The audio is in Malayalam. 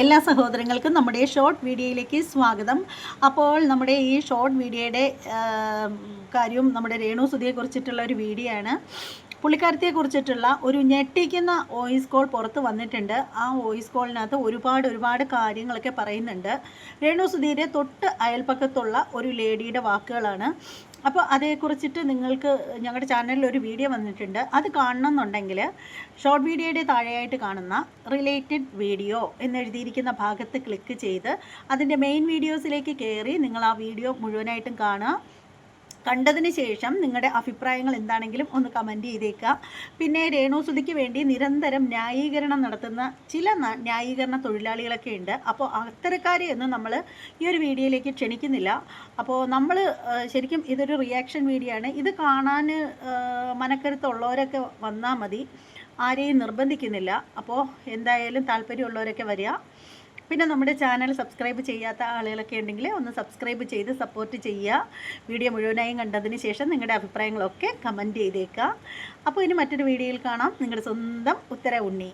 എല്ലാ സഹോദരങ്ങൾക്കും നമ്മുടെ ഷോർട്ട് വീഡിയോയിലേക്ക് സ്വാഗതം. അപ്പോൾ നമ്മുടെ ഈ ഷോർട്ട് വീഡിയോയുടെ കാര്യം നമ്മുടെ രേണു സുധിയെ കുറിച്ചിട്ടുള്ള ഒരു വീഡിയോ ആണ്. പുള്ളിക്കാരത്തിയെ കുറിച്ചിട്ടുള്ള ഒരു ഞെട്ടിക്കുന്ന വോയിസ് കോൾ പുറത്ത് വന്നിട്ടുണ്ട്. ആ വോയിസ് കോളിനകത്ത് ഒരുപാട് ഒരുപാട് കാര്യങ്ങളൊക്കെ പറയുന്നുണ്ട്. രേണു സുധീരെ തൊട്ട് അയൽപ്പക്കത്തുള്ള ഒരു ലേഡിയുടെ വാക്കുകളാണ്. അപ്പോൾ അതേക്കുറിച്ചിട്ട് നിങ്ങൾക്ക് ഞങ്ങളുടെ ചാനലിൽ ഒരു വീഡിയോ വന്നിട്ടുണ്ട്. അത് കാണണമെന്നുണ്ടെങ്കിൽ ഷോർട്ട് വീഡിയോയുടെ താഴെയായിട്ട് കാണുന്ന റിലേറ്റഡ് വീഡിയോ എന്നെഴുതിയിരിക്കുന്ന ഭാഗത്ത് ക്ലിക്ക് ചെയ്ത് അതിന്റെ മെയിൻ വീഡിയോസിലേക്ക് കയറി നിങ്ങൾ ആ വീഡിയോ മുഴുവനായിട്ടും കാണുക. കണ്ടതിന് ശേഷം നിങ്ങളുടെ അഭിപ്രായങ്ങൾ എന്താണെങ്കിലും ഒന്ന് കമന്റ് ചെയ്തേക്കുക. പിന്നെ രേണുസുതിക്ക് വേണ്ടി നിരന്തരം ന്യായീകരണം നടത്തുന്ന ചില ന്യായീകരണ തൊഴിലാളികളൊക്കെ ഉണ്ട്. അപ്പോൾ അത്തരക്കാരെ ഒന്നും നമ്മൾ ഈ ഒരു വീഡിയോയിലേക്ക് ക്ഷണിക്കുന്നില്ല. അപ്പോൾ നമ്മൾ ശരിക്കും ഇതൊരു റിയാക്ഷൻ വീഡിയോ ആണ്. ഇത് കാണാൻ മനക്കരുത്തുള്ളവരൊക്കെ വന്നാൽ മതി. ആരെയും നിർബന്ധിക്കുന്നില്ല. അപ്പോൾ എന്തായാലും താല്പര്യമുള്ളവരൊക്കെ വരിക. പിന്നെ നമ്മുടെ ചാനൽ സബ്സ്ക്രൈബ് ചെയ്യാത്ത ആളുകളൊക്കെ ഉണ്ടെങ്കിൽ ഒന്ന് സബ്സ്ക്രൈബ് ചെയ്ത് സപ്പോർട്ട് ചെയ്യുക. വീഡിയോ മുഴുവനായും കണ്ടതിന് ശേഷം നിങ്ങളുടെ അഭിപ്രായങ്ങളൊക്കെ കമന്റ് ചെയ്തേക്കുക. അപ്പോൾ ഇനി മറ്റൊരു വീഡിയോയിൽ കാണാം. നിങ്ങളുടെ സ്വന്തം ഉത്തര ഉണ്ണി